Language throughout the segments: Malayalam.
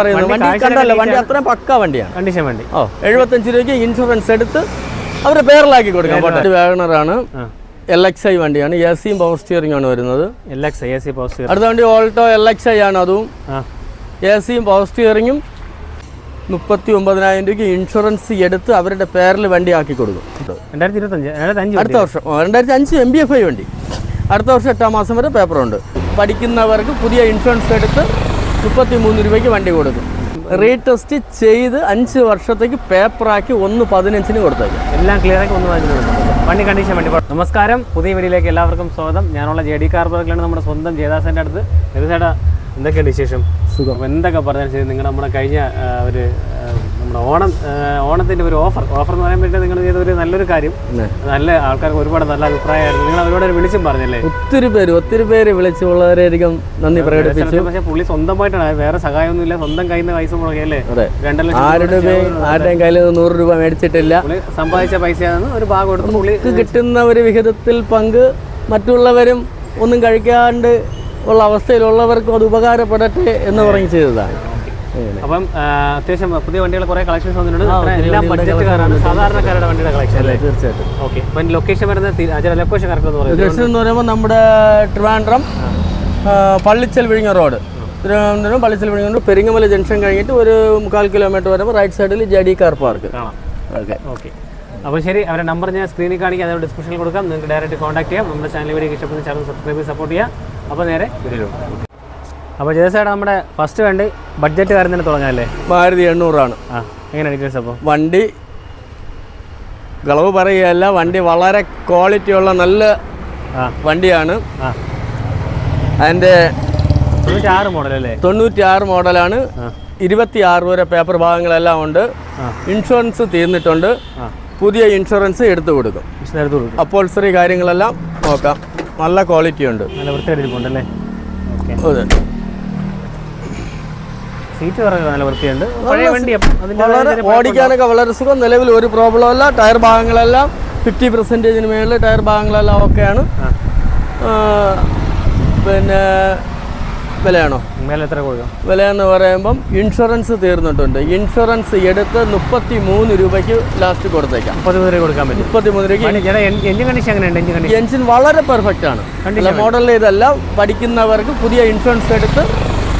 പറയുന്നത് വണ്ടി കണ്ടല്ലോ വണ്ടി. അത്രയും പക്ക വണ്ടിയാണ്. കണ്ടീഷൻ വണ്ടി. ഓ എഴുപത്തഞ്ച് രൂപയ്ക്ക് ഇൻഷുറൻസ് എടുത്ത് അവരുടെ പേരിലാക്കി കൊടുക്കാം. പോട്ടെ വാഗണറാണ്. എൽ എക്സ് ഐ വണ്ടിയാണ് എ സിയും പവർ സ്റ്റിയറിംഗ് ആണ് വരുന്നത്. L X I A C power steering അടുത്ത വണ്ടി ഓൾട്ടോ എൽ എക്സ് ഐ ആണ് അതും എ സിയും പവർ സ്റ്റിയറിങ്ങും മുപ്പത്തി ഒമ്പതിനായിരം രൂപയ്ക്ക് ഇൻഷുറൻസ് എടുത്ത് അവരുടെ പേരിൽ വണ്ടി ആക്കി കൊടുക്കും. അടുത്ത വർഷം രണ്ടായിരത്തി അഞ്ച് എം ബി എഫ് ഐ വണ്ടി. അടുത്ത വർഷം എട്ടാം മാസം വരെ പേപ്പറുണ്ട് പഠിക്കുന്നവർക്ക് പുതിയ ഇൻഷുറൻസ് എടുത്ത് മുപ്പത്തി മൂന്ന് രൂപയ്ക്ക് വണ്ടി കൊടുക്കും. റീടെസ്റ്റ് ചെയ്ത് അഞ്ച് വർഷത്തേക്ക് പേപ്പറാക്കി ഒന്ന് പതിനഞ്ചിന് കൊടുത്തേക്കും. എല്ലാം ക്ലിയർ ആക്കി ഒന്ന് വാങ്ങിച്ചു വണ്ടി കണ്ടീഷൻ വണ്ടി നമസ്കാരം. പുതിയ വീഡിയോയിലേക്ക് എല്ലാവർക്കും സ്വാഗതം. ഞാനുള്ള ജെ ഡി കാർ നമ്മുടെ സ്വന്തം ജയദാസന്റെ അടുത്ത്. എന്തൊക്കെയാണ് എന്തൊക്കെയുണ്ട് വിശേഷം? സുഖം. എന്തൊക്കെ പറഞ്ഞാൽ ശരി നിങ്ങൾ നമ്മുടെ കഴിഞ്ഞ ഒരു നമ്മുടെ ഓണം ഓണത്തിന്റെ ഓണത്തിന്റെ ഒരു ഓഫർ. ഓഫർ എന്ന് പറയാൻ പറ്റിയ നിങ്ങൾ ചെയ്ത ഒരു നല്ലൊരു കാര്യം. നല്ല ആൾക്കാർക്ക് ഒരുപാട് നല്ല അഭിപ്രായമായിരുന്നു. നിങ്ങൾ അവരോട് വിളിച്ചും പറഞ്ഞല്ലേ? ഒത്തിരി പേര് ഒത്തിരി പേര് വിളിച്ച് വളരെയധികം നന്ദി പ്രകടിപ്പിച്ചു. പക്ഷേ പുള്ളി സ്വന്തമായിട്ടാണ്. വേറെ സഹായമൊന്നും ഇല്ല സ്വന്തം കയ്യിൽ നിന്ന് പൈസ മുടക്കിയല്ലേ അതെ. രണ്ട് ലക്ഷം ആരുടെ ആരുടെയും കയ്യിൽ നിന്ന് നൂറ് രൂപ മേടിച്ചിട്ടില്ല. സമ്പാദിച്ച പൈസ ഒരു ഭാഗം എടുത്ത് പുള്ളി കിട്ടുന്ന ഒരു വിഹിതത്തിൽ പങ്ക് മറ്റുള്ളവരും ഒന്നും കഴിക്കാണ്ട് ഉള്ള അവസ്ഥയിലുള്ളവർക്കും അത് ഉപകാരപ്പെടട്ടെ എന്ന് പറഞ്ഞ് ചെയ്തതാണ്. അപ്പം അത്യാവശ്യം പുതിയ വണ്ടികൾ കുറെ കളക്ഷൻസ് വന്നിട്ടുണ്ട്. എല്ലാം ബഡ്ജറ്റുകാരാണ് സാധാരണക്കാരുടെ വണ്ടിയുടെ കളക്ഷൻ അല്ലേ? തീർച്ചയായിട്ടും. ഓക്കെ. അപ്പം ലൊക്കേഷൻ വരുന്നത് ലൊക്കേഷൻ കറക്റ്റ് എന്ന് പറയുന്നത്. ലൊക്കേഷൻ എന്ന് പറയുമ്പോൾ നമ്മുടെ ട്രിവാൻഡ്രം പള്ളിച്ചൽ വിഴിഞ്ഞ റോഡ്. തിരുവനന്തപുരം പള്ളിച്ചൽ വിഴിഞ്ഞ റോഡ്. പെരിങ്ങമല ജംഗ്ഷൻ കഴിഞ്ഞിട്ട് ഒരു മുക്കാൽ കിലോമീറ്റർ വരുമ്പോൾ റൈറ്റ് സൈഡിൽ ജഡി കാർ പാർക്ക് ഓക്കെ. ഓക്കെ. അപ്പോൾ ശരി അവരുടെ നമ്പർ ഞാൻ സ്ക്രീനിൽ കാണിക്കാം. അതോടെ ഡിസ്ക്രിപ്ഷനിൽ കൊടുക്കാം. നിങ്ങൾക്ക് ഡയറക്റ്റ് കോൺടാക്ട് ചെയ്യാം. നമ്മുടെ ചാനൽ വഴി ഇഷ്ടപ്പെടുന്ന ചാനൽ സബ്സ്ക്രൈബ് സപ്പോർട്ട് ചെയ്യാം അപ്പോൾ നേരെ വീഡിയോയിലോട്ട് അപ്പോൾ ജയസേട്ടാ നമ്മുടെ ഫസ്റ്റ് വണ്ടി ബഡ്ജറ്റ് കാര്യം തന്നെ തുടങ്ങാമല്ലേ ആയിരത്തി എണ്ണൂറാണ്. ആ എങ്ങനെ ഡീറ്റെയിൽസ് അപ്പോൾ? വണ്ടി ഗളവ് പറയുകയല്ല വണ്ടി വളരെ ക്വാളിറ്റി ഉള്ള നല്ല വണ്ടിയാണ്. അതിന്റെ മോഡൽ അല്ലേ? തൊണ്ണൂറ്റി ആറ് മോഡലാണ് ഇരുപത്തി ആറ് വരെ പേപ്പർ ഭാഗങ്ങളെല്ലാം ഉണ്ട്. ഇൻഷുറൻസ് തീർന്നിട്ടുണ്ട്. പുതിയ ഇൻഷുറൻസ് എടുത്തു കൊടുക്കും. അപ്പോൾ എടുത്ത് കൊടുക്കും. അപ്പോൾസറി കാര്യങ്ങളെല്ലാം നോക്കാം. നല്ല ക്വാളിറ്റി ഉണ്ട്. നല്ല വൃത്തിയായിട്ടിരിപ്പുണ്ടല്ലേ? ഓക്കെ. അതെ. സീറ്റ് നല്ല വൃത്തിയുണ്ട്. പഴയ ഓടിക്കാനൊക്കെ വളരെ സുഖം. നിലവിൽ ഒരു പ്രോബ്ലം അല്ല. ടയർ ഭാഗങ്ങളെല്ലാം ഫിഫ്റ്റി പെർസെന്റേജിന് മേളിൽ ടയർ ഭാഗങ്ങളെല്ലാം ഓക്കെയാണ് ആ, പിന്നെ വിലയാണോ? വില എത്ര കൊടുക്കാം വില എന്ന് പറയുമ്പം ഇൻഷുറൻസ് തീർന്നിട്ടുണ്ട്. ഇൻഷുറൻസ് എടുത്ത് മുപ്പത്തി മൂന്ന് രൂപയ്ക്ക് ലാസ്റ്റ് കൊടുത്തേക്കാം. മുപ്പത് രൂപ കൊടുക്കാൻ പറ്റും. മുപ്പത്തി മൂന്ന് രൂപയ്ക്ക് എഞ്ചിൻ വളരെ പെർഫെക്റ്റ് ആണ്. മോഡലിൽ ഇതല്ല പഠിക്കുന്നവർക്ക് പുതിയ ഇൻഷുറൻസ് എടുത്ത്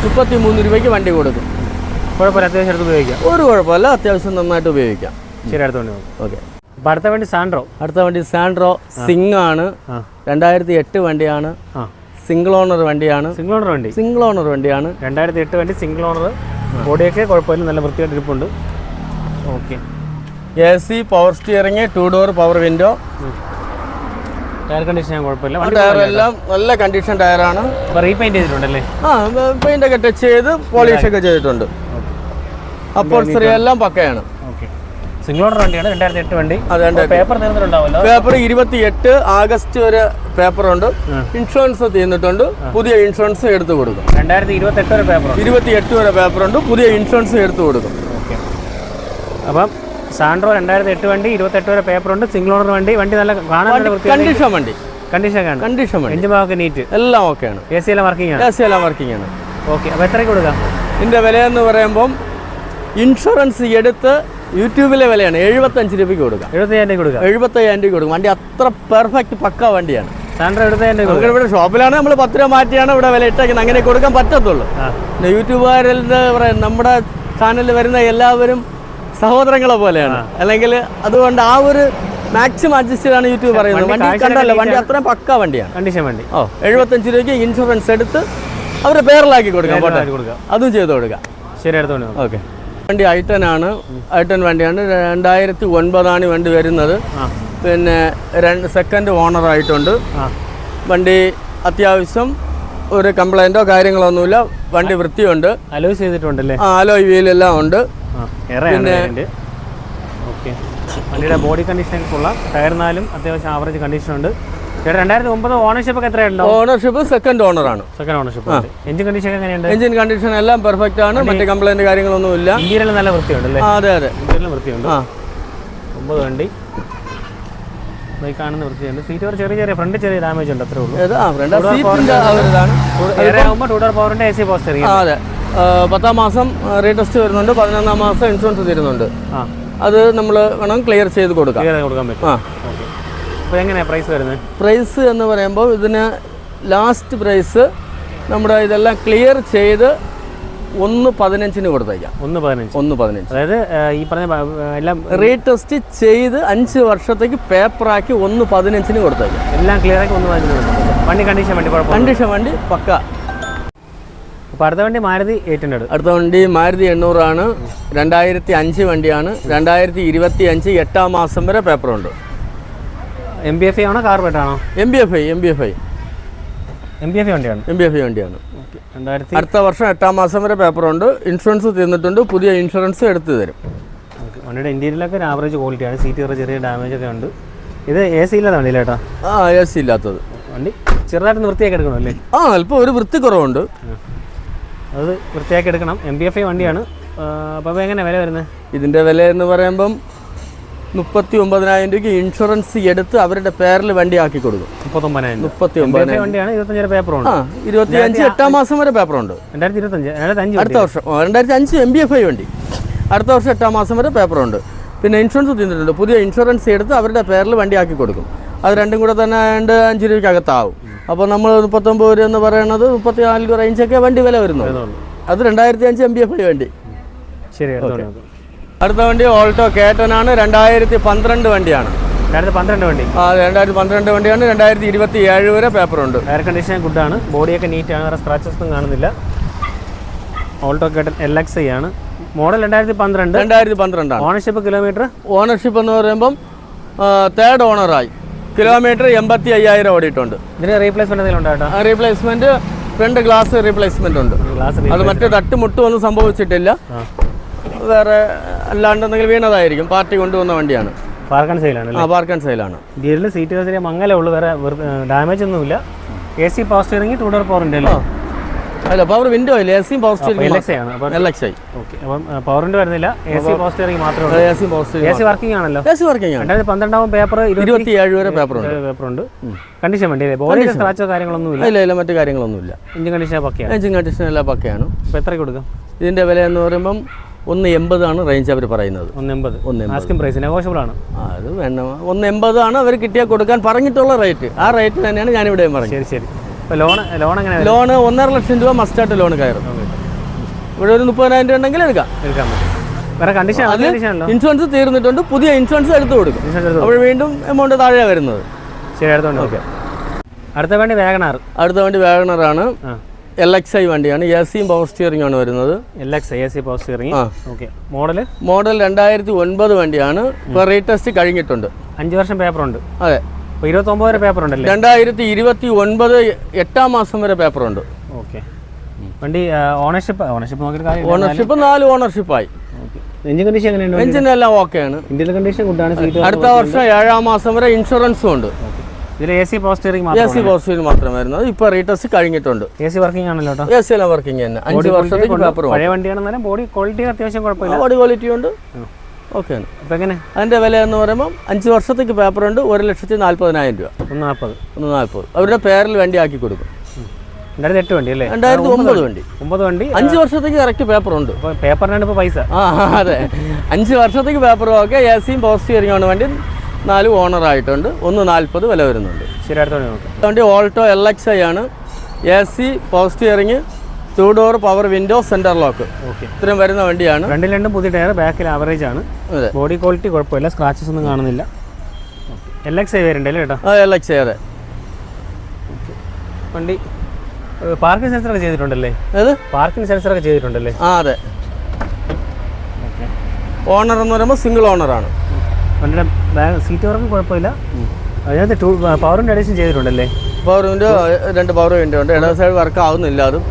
മുപ്പത്തി മൂന്ന് രൂപയ്ക്ക് വണ്ടി കൊടുക്കും. കുഴപ്പമില്ല അത്യാവശ്യം എടുത്ത് ഉപയോഗിക്കാം. ഒരു കുഴപ്പമില്ല അത്യാവശ്യം നന്നായിട്ട് ഉപയോഗിക്കാം. ശരി അടുത്ത വണ്ടി നോക്കാം. ഓക്കെ. അപ്പോൾ അടുത്ത വണ്ടി സാൻഡ്രോ? അടുത്ത വണ്ടി സാൻഡ്രോ സിംഗ് ആണ് രണ്ടായിരത്തി എട്ട് വണ്ടിയാണ്. സിംഗിൾ ഓണർ വണ്ടിയാണ്. സിംഗിൾ ഓണർ വണ്ടി? സിംഗിൾ ഓണർ വണ്ടിയാണ്. രണ്ടായിരത്തി എട്ട് വണ്ടി സിംഗിൾ ഓണർ. ബോഡിയൊക്കെ കുഴപ്പമില്ല നല്ല വൃത്തിയായിട്ട് ഇരിപ്പുണ്ട്. Okay. A C power steering two door power window. Tyre condition കുഴപ്പമില്ല. ടയർ എല്ലാം നല്ല കണ്ടീഷൻ ടയറാണ് റീപെയിന്റ് ചെയ്തിട്ടുണ്ടല്ലേ? ആ പെയിന്റ് ഒക്കെ ടച്ച് ചെയ്ത് പോളിഷ് ഒക്കെ ചെയ്തിട്ടുണ്ട്. അപ്പോൾ എല്ലാം പക്കയാണ്. സിംഗിൾ ഓണർ വണ്ടിയാണ് രണ്ടായിരത്തി എട്ട് വണ്ടി. പേപ്പർ തീർന്നിട്ടുണ്ടാവല്ലോ പേപ്പർ ഇരുപത്തി എട്ട് ആഗസ്റ്റ് വരെ പേപ്പർ ഉണ്ട്. ഇൻഷുറൻസ് തീർന്നിട്ടുണ്ട് പുതിയ ഇൻഷുറൻസ് എടുത്തു കൊടുക്കും. രണ്ടായിരത്തി ഇരുപത്തെട്ട് വരെ പേപ്പർ ഇരുപത്തി എട്ട് വരെ പേപ്പറുണ്ട് പുതിയ ഇൻഷുറൻസ് എടുത്തു കൊടുക്കും. അപ്പം സാൻഡ്രോ രണ്ടായിരത്തി എട്ട് വണ്ടി ഇരുപത്തെട്ട് വരെ പേപ്പർ ഉണ്ട് സിംഗിൾ ഓണർ വണ്ടി വണ്ടി നല്ല കാണാൻ കണ്ടീഷൻ വണ്ടി കണ്ടീഷൻ ആണ്. കണ്ടീഷൻ വണ്ടി. എഞ്ചിൻ ഭാഗമൊക്കെ നീറ്റ് എല്ലാം ഓക്കെയാണ് എ സി എല്ലാം വർക്കിംഗ് ആണ്. എ സി എല്ലാം വർക്കിംഗ് ആണ്. ഓക്കെ അപ്പോൾ എത്രയ്ക്ക് കൊടുക്കാം? ഇതിന്റെ വില എന്ന് പറയുമ്പം ഇൻഷുറൻസ് എടുത്ത് യൂട്യൂബിലെ വിലയാണ്. എഴുപത്തഞ്ച് രൂപയ്ക്ക് കൊടുക്കാം. എഴുപത്തയ്യായിരം രൂപ കൊടുക്കാം. എഴുപത്തയ്യായിരം രൂപ കൊടുക്കും. വണ്ടി അത്ര പെർഫെക്റ്റ് പക്ക വണ്ടിയാണ്. നമുക്ക് ഇവിടെ ഷോപ്പിലാണ് നമ്മൾ പത്ത് രൂപ മാറ്റിയാണ് ഇവിടെ വില ഇട്ടേക്കുന്നത്. അങ്ങനെ കൊടുക്കാൻ പറ്റത്തുള്ളൂ. യൂട്യൂബുകാരിൽ നമ്മുടെ ചാനലിൽ വരുന്ന എല്ലാവരും സഹോദരങ്ങളെ പോലെയാണ്. അല്ലെങ്കിൽ അതുകൊണ്ട് ആ ഒരു മാക്സിമം അഡ്ജസ്റ്റ് ആണ് യൂട്യൂബ് പറയുന്നത്. വണ്ടി കണ്ടല്ലോ വണ്ടി അത്രയും പക്ക വണ്ടിയാണ്. കണ്ടീഷൻ വണ്ടി. ഓ എഴുപത്തഞ്ച് രൂപയ്ക്ക് ഇൻഷുറൻസ് എടുത്ത് അവരുടെ പേരിലാക്കി കൊടുക്കാം കൊടുക്കാം. അതും ചെയ്ത് കൊടുക്കാം. ശരി നോക്കാം. ഓക്കെ. വണ്ടി ഐട്ടൻ ആണ്. ഐട്ടൻ വണ്ടിയാണ്. രണ്ടായിരത്തി ഒൻപതാണ് വണ്ടി വരുന്നത്. പിന്നെ രണ്ട് സെക്കൻഡ് ഓണർ ആയിട്ടുണ്ട്. വണ്ടി അത്യാവശ്യം ഒരു കംപ്ലൈന്റോ കാര്യങ്ങളോ ഒന്നുമില്ല. വണ്ടി വൃത്തിയുണ്ട്. അലോയ് ചെയ്തിട്ടുണ്ടല്ലേ? ആ അലോയ് വീലെല്ലാം ഉണ്ട്. ഓക്കെ. വണ്ടിയുടെ ബോഡി കണ്ടീഷൻ കൊള്ളാം ടയറിനാലും അത്യാവശ്യം ആവറേജ് കണ്ടീഷൻ ഉണ്ട്. ചേട്ടാ രണ്ടായിരത്തി ഒമ്പത് ഓണർഷിപ്പ് ഒക്കെ ഓണർഷിപ്പ് സെക്കൻഡ് ഓണറാണ് സെക്കൻഡ് ഓണർഷിപ്പ് എഞ്ചിൻ കണ്ടീഷൻ എങ്ങനെയുണ്ട്? എഞ്ചിൻ കണ്ടീഷൻ എല്ലാം പെർഫെക്റ്റ് ആണ്. മറ്റേ നല്ല വൃത്തിയുണ്ട് അല്ലേ? ആ അതെ അതെ. ഇന്ത്യയിലും വൃത്തിയുണ്ട്. ആ. ഒമ്പത് വണ്ടി. ഈ കാണുന്ന വൃത്തിയുണ്ട്. സീറ്റ് ഒരു ചെറിയ ചെറിയ ഫ്രണ്ട് ചെറിയ ഡാമേജ് ഉണ്ട് അത്രേ ഉള്ളൂ. ടൂ ഡോർ പവറിന്റെ എ സി പോസ്റ്റർ അതെ. പത്താം മാസം റീടെസ്റ്റ് വരുന്നുണ്ട്. പതിനൊന്നാം മാസം ഇൻഷുറൻസ് തരുന്നുണ്ട്. ആ. അത് നമ്മൾ വേണം ക്ലിയർ ചെയ്ത് കൊടുക്കാം. കൊടുക്കാൻ പറ്റും. ആ. അപ്പോൾ എങ്ങനെയാണ് പ്രൈസ് വരുന്നത്? പ്രൈസ് എന്ന് പറയുമ്പോൾ ഇതിന് ലാസ്റ്റ് പ്രൈസ് നമ്മുടെ ഇതെല്ലാം ക്ലിയർ ചെയ്ത് ഒന്ന് പതിനഞ്ചിന് കൊടുത്തേക്കാം. ഒന്ന് പതിനഞ്ച്. ഒന്ന് പതിനഞ്ച്. അതായത് ഈ പറഞ്ഞ എല്ലാം റീടെസ്റ്റ് ചെയ്ത് അഞ്ച് വർഷത്തേക്ക് പേപ്പറാക്കി ഒന്ന് പതിനഞ്ചിന് കൊടുത്തേക്കാം. എല്ലാം ക്ലിയർ ആക്കി ഒന്ന് പതിനഞ്ചിന് വണ്ടി കണ്ടീഷൻ വണ്ടി കണ്ടീഷൻ വണ്ടി പക്ക. അപ്പോൾ അടുത്ത വണ്ടി മാരുതി എയ്റ്റ് ഹൺഡ്രഡ്. അടുത്ത വണ്ടി മാരുതി എണ്ണൂറാണ് രണ്ടായിരത്തി അഞ്ച് വണ്ടിയാണ്. രണ്ടായിരത്തി ഇരുപത്തി അഞ്ച് എട്ടാം മാസം വരെ പേപ്പറുണ്ട് എം ബി എഫ് ഐ ആണോ കാർബേറ്റ് ആണോ M B F I M B F I M B F വണ്ടിയാണ്. എം ബി എഫ് ഐ വണ്ടിയാണ്. അടുത്ത വർഷം എട്ടാം മാസം വരെ പേപ്പറുണ്ട് ഇൻഷുറൻസ് തീർന്നിട്ടുണ്ട്. പുതിയ ഇൻഷുറൻസ് എടുത്തു തരും. വണ്ടിയുടെ ഇന്റീരിയലൊക്കെ ഒരു ആവറേജ് ക്വാളിറ്റിയാണ് സീറ്റ് ചെറിയ ഡാമേജ് ഒക്കെ ഉണ്ട്. ഇത് എ സി ഇല്ലാത്ത വണ്ടി ചേട്ടാ ആ എ സി ഇല്ലാത്തത്. വണ്ടി ചെറുതായിട്ട് വൃത്തിയാക്കി എടുക്കണം അല്ലേ? ആ അല്പം ഒരു വൃത്തി കുറവുണ്ട്. അത് വൃത്തിയാക്കി എടുക്കണം. എം ബി എഫ് ഐ വണ്ടിയാണ്. അപ്പോൾ എങ്ങനെ വില വരുന്നത്? ഇതിന്റെ വില എന്ന് പറയുമ്പം മുപ്പത്തി ഒമ്പതിനായിരം രൂപയ്ക്ക് ഇൻഷുറൻസ് എടുത്ത് അവരുടെ പേരിൽ വണ്ടി ആക്കി കൊടുക്കും. മുപ്പത്തൊമ്പതിനായിരം മുപ്പത്തി ഒമ്പതിനായിരം വണ്ടിയാണ് ഇരുപത്തഞ്ചര പേപ്പറുണ്ട് ആ ഇരുപത്തി അഞ്ച് എട്ടാം മാസം വരെ പേപ്പറുണ്ട് രണ്ടായിരത്തി ഇരുപത്തഞ്ച് രണ്ടായിരത്തി അടുത്ത വർഷം രണ്ടായിരത്തി അഞ്ച് എം ബി എഫ് ഐ വണ്ടി. അടുത്ത വർഷം എട്ടാം മാസം വരെ പേപ്പറുണ്ട് പിന്നെ ഇൻഷുറൻസ് തീർന്നിട്ടുണ്ട് പുതിയ ഇൻഷുറൻസ് എടുത്ത് അവരുടെ പേരിൽ വണ്ടി ആക്കി കൊടുക്കും. അത് രണ്ടും കൂടെ തന്നെ രണ്ട് അഞ്ച് രൂപയ്ക്കകത്താവും അപ്പോൾ നമ്മൾ മുപ്പത്തൊമ്പത് രൂപ എന്ന് പറയുന്നത് മുപ്പത്തി നാല് റേഞ്ചൊക്കെ വണ്ടി വില വരുന്നു. അത് രണ്ടായിരത്തി അഞ്ച് എം ബി എഫ് ഐ വണ്ടി ശരി അടുത്ത വണ്ടി ഓൾട്ടോ കേട്ടനാണ് രണ്ടായിരത്തി പന്ത്രണ്ട് വണ്ടിയാണ്. രണ്ടായിരത്തി പന്ത്രണ്ട് വണ്ടി. ആ രണ്ടായിരത്തി പന്ത്രണ്ട് വണ്ടിയാണ് രണ്ടായിരത്തി ഇരുപത്തി ഏഴ് വരെ പേപ്പറുണ്ട് എയർ കണ്ടീഷൻ ഗുഡ് ഗുഡാണ് ബോഡിയൊക്കെ നീറ്റാണ് വേറെ സ്ക്രാച്ചസ് ഒന്നും കാണുന്നില്ല. ഓൾട്ടോ കേട്ടൻ എൽ എക്സ് ഐ ആണ്. മോഡൽ രണ്ടായിരത്തി പന്ത്രണ്ട് രണ്ടായിരത്തി പന്ത്രണ്ടാണ് ഓണർഷിപ്പ് കിലോമീറ്റർ ഓണർഷിപ്പ് എന്ന് പറയുമ്പം തേർഡ് ഓണറായി കിലോമീറ്റർ എൺപത്തി അയ്യായിരം ഓടിയിട്ടുണ്ട്. ഇതിന് replacement replacement front glass replacement ഉണ്ട്. അത് മറ്റേ തട്ടുമുട്ടും ഒന്നും സംഭവിച്ചിട്ടില്ല. വേറെ അല്ലാണ്ട് എന്തെങ്കിലും വീണതായിരിക്കും. പാർട്ടി കൊണ്ടുവന്ന വണ്ടിയാണ്. സെയിലാണ് ആ പാർക്ക് ആൻഡ് സെയിലാണ് ഇന്ത്യയിൽ സീറ്റ് ചെറിയ മങ്ങലേ ഉള്ളൂ. വേറെ ഡാമേജ് ഒന്നുമില്ല. A C power steering two door power ഉണ്ട് അല്ലേ പവർ വിൻഡോ ഇല്ല? എ സിയും power steering L X I okay അപ്പം പവറിന്റെ വരുന്നില്ല. എ സി പവർ സ്റ്റിയറിംഗ് മാത്രമേ എ സിയും power A steering C working ആണല്ലോ. എ സി വർക്കിംഗ് ആണ്. രണ്ടായിരത്തി പന്ത്രണ്ടാവും പേപ്പർ ഇരുപത്തി ഏഴ് വരെ പേപ്പറുണ്ട് പേപ്പർ ഉണ്ട്. കണ്ടീഷൻ വേണ്ടി ബോഡി സ്ക്രാച്ചോ കാര്യങ്ങളൊന്നും ഇല്ല ഇല്ല ഇല്ല മറ്റു കാര്യങ്ങളൊന്നുമില്ല. എഞ്ചിൻ കണ്ടീഷൻ പക്കയാണ് എഞ്ചിൻ കണ്ടീഷൻ എല്ലാം പക്കയാണ് അപ്പോൾ എത്ര കൊടുക്കാം? ഇതിന്റെ വില എന്ന് പറയുമ്പം ഒന്ന് എൺപതാണ് റേഞ്ച് അവർ പറയുന്നത്. ആണ്. അത് വേണ്ട. ഒന്ന് എൺപതാണ് അവർ കിട്ടിയാൽ കൊടുക്കാൻ പറഞ്ഞിട്ടുള്ള റേറ്റ് ആ റേറ്റ് തന്നെയാണ് ഞാനിവിടെ പറഞ്ഞത്. ശരി ശരി. ലോൺ ലോൺ എങ്ങനെ? ലോണ് ഒന്നര ലക്ഷം രൂപ മസ്റ്റായിട്ട് ലോൺ കയറും. ഇവിടെ ഒരു മുപ്പതിനായിരം രൂപ ഉണ്ടെങ്കിൽ എടുക്കാം. എടുക്കാൻ പറ്റും. വേറെ കണ്ടീഷൻ ഇൻഷുറൻസ് തീർന്നിട്ടുണ്ട്. പുതിയ ഇൻഷുറൻസ് എടുത്തു കൊടുക്കും. അപ്പോൾ വീണ്ടും എമൗണ്ട് താഴെ വരുന്നത്. ശരി അടുത്തോണ്ട് ഓക്കെ അടുത്ത വണ്ടി വേഗണാർ. അടുത്ത വണ്ടി വാഗണറാണ്. എൽ എക്സ് ഐ വണ്ടിയാണ് എ സിയും പവർ സ്റ്റിയറിംഗ് ആണ് വരുന്നത്. L X I A C power steering okay model model രണ്ടായിരത്തി ഒൻപത് വണ്ടിയാണ്. ഇപ്പോൾ റീടെസ്റ്റ് കഴിഞ്ഞിട്ടുണ്ട്. അഞ്ച് വർഷം പേപ്പറുണ്ട് അതെ. ഇരുപത്തൊമ്പത് വരെ പേപ്പർ ഉണ്ടല്ലേ? രണ്ടായിരത്തി ഇരുപത്തി ഒൻപത് എട്ടാം മാസം വരെ പേപ്പറുണ്ട് ഓക്കെ വണ്ടി ഓണർഷിപ്പ് ഓണർഷിപ്പ് നോക്കിയിട്ട് ഓണർഷിപ്പ് നാല് ഓണർഷിപ്പായി എഞ്ചിൻ കണ്ടീഷൻ എങ്ങനെയുണ്ട് എഞ്ചിനെല്ലാം ഓക്കെയാണ് ഇന്ത്യയിലെ കണ്ടീഷൻ സീറ്റ് അടുത്ത വർഷം ഏഴാം മാസം വരെ ഇൻഷുറൻസും ഉണ്ട്. ഇതിൽ A C power steering A C പോസ്റ്റിൽ മാത്രം വരുന്നത്. ഇപ്പോൾ റീടെസ്റ്റ് കഴിഞ്ഞിട്ടുണ്ട്. എ സി വർക്കിംഗ് ആണല്ലോ എ സി എല്ലാം വർക്കിംഗ് തന്നെ. അഞ്ച് വർഷത്തേക്ക് പേപ്പർ പഴയ വണ്ടിയാണെന്നാലും ബോഡി ക്വാളിറ്റി അത്യാവശ്യം കുഴപ്പമില്ല. ബോഡി ക്വാളിറ്റി ഉണ്ട്. ഓക്കെയാണ് അപ്പം എങ്ങനെ? അതിന്റെ വില എന്ന് പറയുമ്പോൾ അഞ്ച് വർഷത്തേക്ക് പേപ്പർ ഉണ്ട് ഒരു ലക്ഷത്തി നാൽപ്പതിനായിരം രൂപ. ഒന്ന് നാൽപ്പത്. ഒന്ന് നാൽപ്പത്. അവരുടെ പേരിൽ വണ്ടി ആക്കി കൊടുക്കും. രണ്ടായിരത്തി എട്ട് വണ്ടി അല്ലേ? രണ്ടായിരത്തി ഒമ്പത് വണ്ടി. ഒമ്പത് വണ്ടി അഞ്ച് വർഷത്തേക്ക് കറക്റ്റ് പേപ്പർ ഉണ്ട്. പേപ്പറിനാണ് ഇപ്പോൾ പൈസ. ആ അതെ. അഞ്ച് വർഷത്തേക്ക് പേപ്പർ ഓക്കെ എ സിയും പോസ്റ്റ് സ്റ്റിയറിംഗ് വണ്ടി. നാല് ഓണർ ആയിട്ടുണ്ട്. ഒന്ന് നാൽപ്പത് വില വരുന്നുണ്ട്. ശരി നോക്കാം. വണ്ടി ഓൾട്ടോ എൽ എക്സ് ഐ ആണ്. A C post steering two door power window centre lock ഇത്രയും വരുന്ന വണ്ടിയാണ്. രണ്ടും രണ്ടും പുതിയ ടയർ ബാക്കിൽ ആവറേജ് ആണ്. ബോഡി ക്വാളിറ്റി കുഴപ്പമില്ല സ്ക്രാച്ചസ് ഒന്നും കാണുന്നില്ല. എൽ എക്സ് ഐ വരുണ്ട് അല്ലേ ചേട്ടാ? എൽ എക്സ് ഐ അതെ. വണ്ടി പാർക്കിംഗ് സെൻസർ ഒക്കെ ചെയ്തിട്ടുണ്ടല്ലേ? അത് പാർക്കിംഗ് സെൻസർ ഒക്കെ ചെയ്തിട്ടുണ്ടല്ലേ? ആ അതെ. ഓണർ എന്ന് പറയുമ്പോൾ സിംഗിൾ ഓണറാണ് വണ്ടിയുടെ സീറ്റ് വർക്ക് കുഴപ്പമില്ല. അതിനകത്ത് ടൂ പവറിന്റെ അഡീഷൻ ചെയ്തിട്ടുണ്ടല്ലേ? പവർ വിൻഡോ രണ്ട് പവർ വിൻഡോ ഉണ്ട്. ഇടത് സൈഡ് വർക്ക് ആവുന്നില്ല അതും.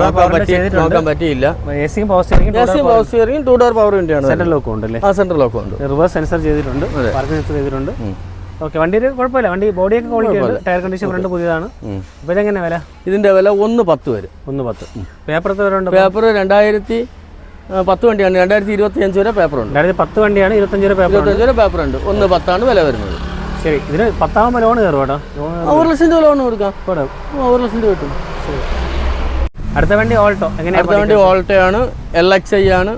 നോക്കാൻ പറ്റി നോക്കാൻ പറ്റിയില്ല. എ സിയും power steering A C power steering two door power window ആണ് സെൻട്രൽ ലോക്കും ഉണ്ടല്ലേ ആ സെൻട്രൽ ലോക്കും ഉണ്ട്. റിവേഴ്സ് സെൻസർ ചെയ്തിട്ടുണ്ട് പാർക്കിംഗ് സെൻസർ ചെയ്തിട്ടുണ്ട്. ഓക്കെ വണ്ടിയിൽ കുഴപ്പമില്ല. വണ്ടി ബോഡിയൊക്കെ ക്വാളിറ്റി ഉണ്ട്. ടയർ കണ്ടീഷൻ ഫ്രണ്ട് പുതിയതാണ്. അപ്പോൾ ഇതെങ്ങനെ വില? ഇതിന്റെ വില ഒന്ന് പത്ത് വരും. ഒന്ന് പത്ത്. പേപ്പർ വരെ ഉണ്ട് പേപ്പർ രണ്ടായിരത്തി പത്ത് വണ്ടിയാണ്. രണ്ടായിരത്തി ഇരുപത്തി അഞ്ച് വരെ പേപ്പറുണ്ട് രണ്ടായിരത്തി പത്ത് വണ്ടിയാണ് ഇരുപത്തഞ്ച് രൂപ പേപ്പർ ഇരുപത്തഞ്ച് വരെ പേപ്പറുണ്ട് ഒന്ന് പത്താണ് വില വരുന്നത്. ശരി. ഇതിന് പത്താകുമ്പോൾ ലോൺ കയറും കേട്ടോ. ഒരു ലക്ഷം രൂപ ലോൺ കൊടുക്കാം. കൂടെ. ഒരു ലക്ഷം രൂപ കിട്ടും. അടുത്ത വണ്ടി ഓൾട്ടോ? എങ്ങനെ അടുത്ത വണ്ടി ഓൾട്ടയാണ് എൽ എക്സ് ഐ ആണ്.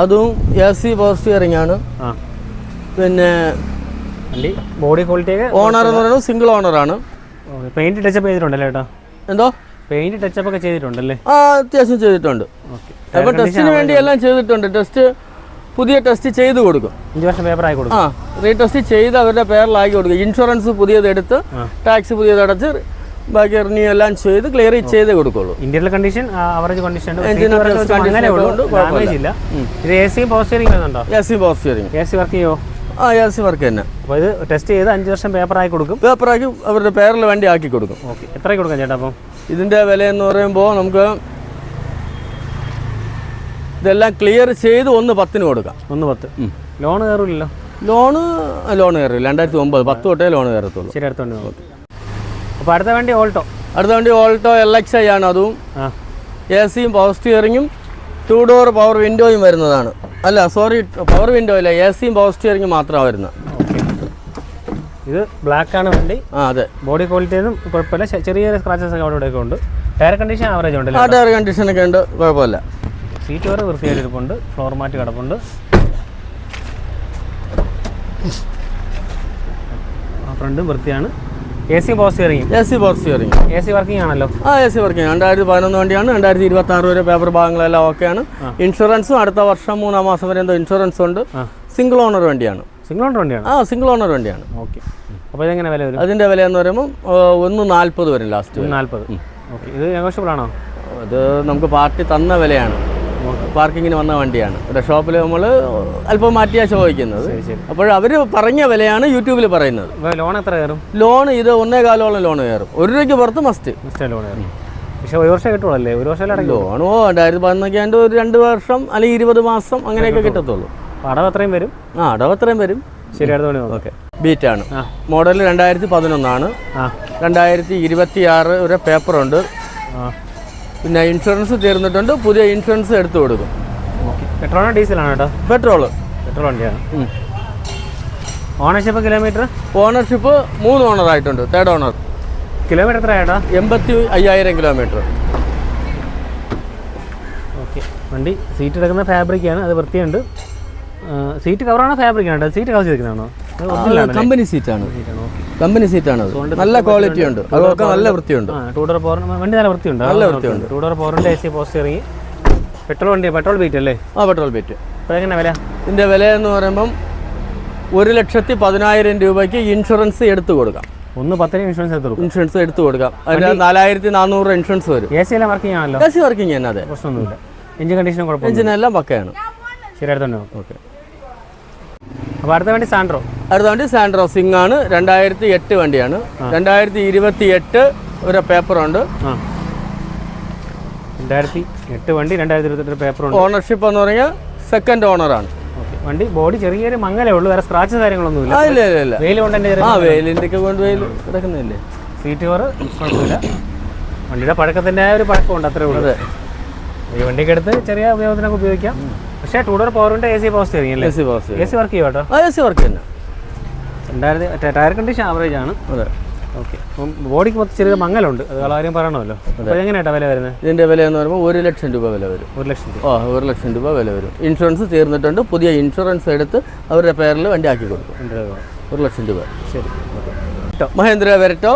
അതും എ സി പവർ സ്റ്റിയറിംഗ് ആണ്. പിന്നെ വണ്ടി ബോഡി ക്വാളിറ്റി ഓണർ എന്ന് പറയുന്നത് സിംഗിൾ ഓണർ ആണ്. പെയിന്റ് ടച്ചപ്പ് ചെയ്തിട്ടുണ്ടല്ലേ ചേട്ടാ എന്തോ? പെയിന്റ് ടച്ചപ്പ് ഒക്കെ ചെയ്തിട്ടുണ്ടല്ലേ? ആ അത്യാവശ്യം ചെയ്തിട്ടുണ്ട്. അപ്പൊ അപ്പോൾ ടെസ്റ്റിന് വേണ്ടി എല്ലാം ചെയ്തിട്ടുണ്ട്. ടെസ്റ്റ് പുതിയ ടെസ്റ്റ് ചെയ്ത് കൊടുക്കും. അഞ്ച് വർഷം പേപ്പർ ആയി കൊടുക്കും. ആ റീടെസ്റ്റ് ചെയ്ത് അവരുടെ പേരിലാക്കി കൊടുക്കും. ഇൻഷുറൻസ് പുതിയത് എടുത്ത് ടാക്സ് പുതിയതടച്ച് ബാക്കി റിന്യൂ എല്ലാം ചെയ്ത് ക്ലിയർ ചെയ്തേ കൊടുക്കുള്ളൂ. ഇന്ത്യയിലെ condition average condition Engine average condition ഒക്കെ ഉണ്ട്, ഡാമേജ് ഇല്ല. ഇത് എ സി പവർ സ്റ്റിയറിംഗ് വരുന്നുണ്ടോ? A C power steering A C work ചെയ്യോ? ആ എ സി വർക്ക് തന്നെ. അപ്പോൾ ഇത് ടെസ്റ്റ് ചെയ്ത് അഞ്ച് വർഷം പേപ്പർ ആയി കൊടുക്കും. പേപ്പറാക്കി അവരുടെ പേരിൽ വണ്ടി ആക്കി കൊടുക്കും. ഓക്കെ എത്രയ്ക്ക് കൊടുക്കാം ചേട്ടാ അപ്പം? ഇതിന്റെ വില എന്ന് പറയുമ്പോൾ നമുക്ക് ഇതെല്ലാം ക്ലിയർ ചെയ്ത് ഒന്ന് പത്തിന് കൊടുക്കാം. ഒന്ന് പത്ത്. ലോൺ കയറില്ലല്ലോ ലോണ് ലോൺ കയറില്ല രണ്ടായിരത്തി ഒമ്പത്. പത്ത് തൊട്ടേ ലോൺ കയറത്തുള്ളൂ ശരി അടുത്തോണ്ട് നോക്കാം. അപ്പോൾ അടുത്ത വണ്ടി ഓൾട്ടോ. അടുത്ത വണ്ടി ഓൾട്ടോ എൽ എക്സ് ഐ ആണ് അതും എ സിയും പവർ സ്റ്റിയറിങ്ങും ടു ഡോർ പവർ വിൻഡോയും വരുന്നതാണ്. അല്ല സോറി പവർ വിൻഡോ ഇല്ല എ സിയും പവർ സ്റ്റിയറിങ്ങും മാത്രമാണ് വരുന്നത്. ഇത് ബ്ലാക്ക് ആണ് വണ്ടി. ആ അതെ. ബോഡി ക്വാളിറ്റി ഒന്നും കുഴപ്പമില്ല. ചെറിയ സ്ക്രാച്ചസ് ഒക്കെ അവിടെ ഇവിടെയൊക്കെ ഉണ്ട്. ടയർ കണ്ടീഷൻ ആവറേജ് ഉണ്ട് ആ ടയർ കണ്ടീഷൻ ഒക്കെ ഉണ്ട്. കുഴപ്പമില്ല. സീറ്റ് വരെ വൃത്തിയായിട്ട് ഇരിപ്പുണ്ട് ഫ്ലോർ മാറ്റ് കിടപ്പുണ്ട് ഫ്രണ്ടും വൃത്തിയാണ്. A C power steering A C power steering A C working ആണല്ലോ. ആ എ സി വർക്കിംഗ് രണ്ടായിരത്തി പതിനൊന്ന് വണ്ടിയാണ്. രണ്ടായിരത്തി ഇരുപത്തി ആറ് വരെ പേപ്പർ ഭാഗങ്ങളെല്ലാം ഓക്കെയാണ്. ഇൻഷുറൻസും അടുത്ത വർഷം മൂന്നാം മാസം വരെ എന്തോ ഇൻഷുറൻസ് ഉണ്ട്. സിംഗിൾ ഓണർ വണ്ടിയാണ്. സിംഗിൾ ഓണർ വണ്ടിയാണ്? ആ സിംഗിൾ ഓണർ വണ്ടിയാണ്. ഓക്കെ അപ്പോൾ ഇതെങ്ങനെ വില വരും? അതിന്റെ വില എന്ന് പറയുമ്പോൾ ഒന്ന് നാൽപ്പത് വരും ലാസ്റ്റ് നാൽപ്പത് ഓക്കെ ഇത് നെഗോഷ്യബിൾ ആണോ? അത് നമുക്ക് പാർട്ടി തന്ന വിലയാണ്. പാർക്കിങ്ങിന് വന്ന വണ്ടിയാണ്. ഇവിടെ ഷോപ്പിൽ നമ്മൾ അല്പം മാറ്റിയാണ് ചോദിക്കുന്നത്. അപ്പോൾ അവർ പറഞ്ഞ വിലയാണ് യൂട്യൂബിൽ പറയുന്നത്. ലോൺ എത്ര കയറും? ലോൺ ഇത് ഒന്നേ കാലോളം ലോൺ കയറും. ഒരു രൂപയ്ക്ക് പുറത്ത് മസ്റ്റ് ലോൺ കയറും. പക്ഷേ ഒരു വർഷം കിട്ടുള്ളൂ ഒരു വർഷം ഓ രണ്ടായിരത്തി പതിനൊക്കെ ആണ്ട് ഒരു രണ്ട് വർഷം അല്ലെങ്കിൽ ഇരുപത് മാസം അങ്ങനെയൊക്കെ കിട്ടത്തുള്ളൂ. അടവ് അത്രയും വരും? ആ അടവ് അത്രയും വരും. ശരി അടുത്ത പണി നോക്കാം. ഓക്കെ. ബീറ്റാണ്. ആണ് മോഡൽ രണ്ടായിരത്തി പതിനൊന്നാണ്. രണ്ടായിരത്തി ഇരുപത്തി ആറ് ഒരു പേപ്പറുണ്ട് പിന്നെ ഇൻഷുറൻസ് തീർന്നിട്ടുണ്ട് പുതിയ ഇൻഷുറൻസ് എടുത്തു കൊടുക്കും. ഓക്കെ. പെട്രോളോ ഡീസലാണോ കേട്ടോ? പെട്രോൾ പെട്രോൾ വണ്ടിയാണ്. ഓണർഷിപ്പ് കിലോമീറ്റർ ഓണർഷിപ്പ് മൂന്ന് ഓണർ ആയിട്ടുണ്ട് തേർഡ് ഓണർ കിലോമീറ്റർ എത്ര ചേട്ടാ എൺപത്തി അയ്യായിരം കിലോമീറ്റർ ഓക്കെ. വണ്ടി സീറ്റ് എടുക്കുന്ന ഫാബ്രിക്കാണ് അത് വൃത്തിയുണ്ട്. സീറ്റ് കവറാണോ ഫാബ്രിക് ആണ് സീറ്റ് കവർ ചെയ്തിരിക്കുന്നതാണോ? കമ്പനി സീറ്റാണ് കമ്പനി സീറ്റാണ് നല്ല ക്വാളിറ്റി ഉണ്ട്. അതൊക്കെ നല്ല വൃത്തിയുണ്ട്. ആ ടൂ പോർ വണ്ടി നല്ല വൃത്തിയുണ്ട്. നല്ല വൃത്തിയുണ്ട്. ടൂ ഡോർ പോറിന്റെ എ സി പോസ്റ്റ് ഇറങ്ങി. പെട്രോൾ വണ്ടി പെട്രോൾ ബീറ്റ് അല്ലേ? ആ പെട്രോൾ ബീറ്റ് അപ്പോൾ എങ്ങനെ വില? ഇതിന്റെ വില എന്ന് പറയുമ്പം ഒരു ലക്ഷത്തി പതിനായിരം രൂപയ്ക്ക് ഇൻഷുറൻസ് എടുത്തു കൊടുക്കാം. ഒന്ന് പത്തിന് ഇൻഷുറൻസ് എടുത്തു ഇൻഷുറൻസ് എടുത്തു കൊടുക്കാം. അതിന് നാലായിരത്തി നാനൂറ് ഇൻഷുറൻസ് വരും. എ സി എല്ലാം വർക്കിംഗ് ആണല്ലോ എ സി വർക്കിംഗ് തന്നെ അതെ. പ്രശ്നമൊന്നുമില്ല. എഞ്ചിൻ കണ്ടീഷൻ കുഴപ്പമില്ല എഞ്ചിനെല്ലാം പക്കയാണ്. ശരി അടുത്തോണ്ട്. ഓക്കെ അപ്പോൾ അടുത്ത വണ്ടി സാൻഡ്രോ? അടുത്ത വണ്ടി സാൻഡ്രോ. സിംഗ് ആണ് രണ്ടായിരത്തി എട്ട് വണ്ടിയാണ്. രണ്ടായിരത്തി ഇരുപത്തി എട്ട് ഒരു പേപ്പറുണ്ട്. രണ്ടായിരത്തി എട്ട് വണ്ടി രണ്ടായിരത്തി ഇരുപത്തെട്ട് പേപ്പറുണ്ട്. ഓണർഷിപ്പ് എന്ന് പറഞ്ഞാൽ സെക്കൻഡ് ഓണറാണ്. ആണ് വണ്ടി ബോഡി ചെറിയൊരു മങ്ങലേ ഉള്ളൂ. വേറെ സ്ക്രാച്ച് കാര്യങ്ങളൊന്നുമില്ല ആ ഇല്ല ഇല്ല ഇല്ല. വെയിൽ കൊണ്ട് ആ വെയിലിന്റെ ഒക്കെ കൊണ്ട് വെയിൽ കിടക്കുന്നില്ലേ? സീറ്റ് കവർ കുഴപ്പമില്ല. വണ്ടിയുടെ പഴക്കത്തിന്റെ ഒരു പഴക്കമുണ്ട് അത്രേ ഉള്ളത് ഈ വണ്ടിക്ക് എടുത്ത് ചെറിയ ഉപയോഗത്തിനൊക്കെ ഉപയോഗിക്കാം. പക്ഷേ ടൂ ഡോർ ഉണ്ട് എ സി പോസ്റ്റ് ആയിരിക്കും A C boss A C work ചെയ്യും കേട്ടോ ആ എ സി വർക്ക് തന്നെ രണ്ടായിരത്തി ടയർ കണ്ടീഷൻ ആവറേജ് ആണ്. അതെ. ഓക്കെ അപ്പം ബോഡിക്ക് മൊത്തം ചെറിയ മങ്ങലുണ്ട്. അത് കാര്യം പറയണമല്ലോ. അപ്പോൾ എങ്ങനെയാട്ടാ വില വരുന്നത് ഇതിന്റെ വില എന്ന് പറയുമ്പോൾ ഒരു ലക്ഷം രൂപ വില വരും. ഒരു ലക്ഷം രൂപ. ആ ഒരു ലക്ഷം രൂപ വില വരും. ഇൻഷുറൻസ് തീർന്നിട്ടുണ്ട്. പുതിയ ഇൻഷുറൻസ് എടുത്ത് അവരുടെ പേരിൽ വണ്ടി ആക്കി കൊടുക്കും. ഒരു ലക്ഷം രൂപ. ശരി. മഹേന്ദ്ര വെരറ്റോ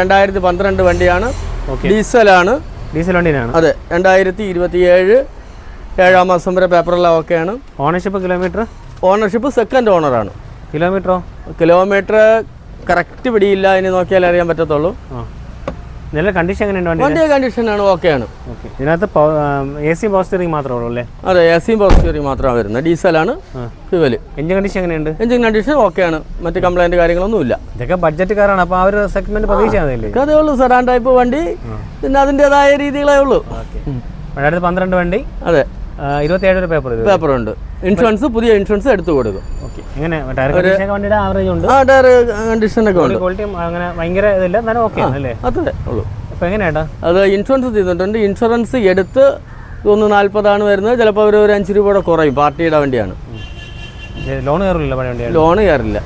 രണ്ടായിരത്തി പന്ത്രണ്ട് വണ്ടിയാണ്. ഓക്കെ ഡീസലാണ്. ഡീസൽ വണ്ടിയാണ് അതെ. രണ്ടായിരത്തി ഇരുപത്തി ഏഴ് മാസം വരെ പേപ്പറെല്ലാം ഓക്കെയാണ്. ഓണർഷിപ്പ് കിലോമീറ്റർ ഓണർഷിപ്പ് സെക്കൻഡ് ഓണറാണ് കിലോമീറ്ററോ കിലോമീറ്റർ കറക്റ്റ് പിടിയില്ല ഇനി നോക്കിയാൽ അറിയാൻ പറ്റത്തുള്ളൂ. നല്ല നില കണ്ടീഷൻ എങ്ങനെയുണ്ട് വണ്ടി ആണ് കണ്ടീഷനാണ് ഓക്കെയാണ്. ഓക്കെ. ഇതിനകത്ത് എ സി പവർ സ്റ്റിയറിംഗ് മാത്രമേ ഉള്ളൂ അല്ലേ? അതെ എ സിയും പവർ സ്റ്റിയറിംഗ് മാത്രമാണ് വരുന്നത്. ഡീസലാണ് ആ. ഫ്യുവൽ എഞ്ചിൻ കണ്ടീഷൻ എങ്ങനെയുണ്ട്? എഞ്ചിൻ കണ്ടീഷൻ ഓക്കെയാണ്. മറ്റ് കംപ്ലൈന്റ് കാര്യങ്ങളൊന്നുമില്ല ഇതൊക്കെ ബഡ്ജറ്റ് കാറാണ് അപ്പോൾ ആ ഒരു സെഗ്മെന്റ് പ്രതീക്ഷ മതിയല്ലേ അതേ ഉള്ളൂ സെഡാൻ ടൈപ്പ് വണ്ടി. പിന്നെ അതിന്റെതായ രീതികളേ ഉള്ളൂ. പന്ത്രണ്ട് വണ്ടി. അതെ. ഇരുപത്തിയേഴ് പേപ്പർ പേപ്പർ ഉണ്ട് ഇൻഷുറൻസ് പുതിയ ഇൻഷുറൻസ് എടുത്തു കൊടുക്കും. ആവറേജ് ഉണ്ട്? ആ ടയർ കണ്ടീഷനൊക്കെ ഉണ്ട്. ക്വാളിറ്റി അങ്ങനെ ഭയങ്കര ഇതില്ല. എന്നാലും ഓക്കെ അല്ലേ? അത്രേ ഉള്ളൂ. അപ്പോൾ എങ്ങനെയാട്ടാ? അത് ഇൻഷുറൻസ് ചെയ്തിട്ടുണ്ട്. ഇൻഷുറൻസ് എടുത്ത് ഒന്ന് നാൽപ്പതാണ് വരുന്നത്. ചിലപ്പോൾ അവർ ഒരു അഞ്ച് രൂപ കൂടെ കുറയും പാർട്ടിയുടെ വണ്ടിയാണ്. ലോൺ കയറില്ല ലോൺ കയറില്ല.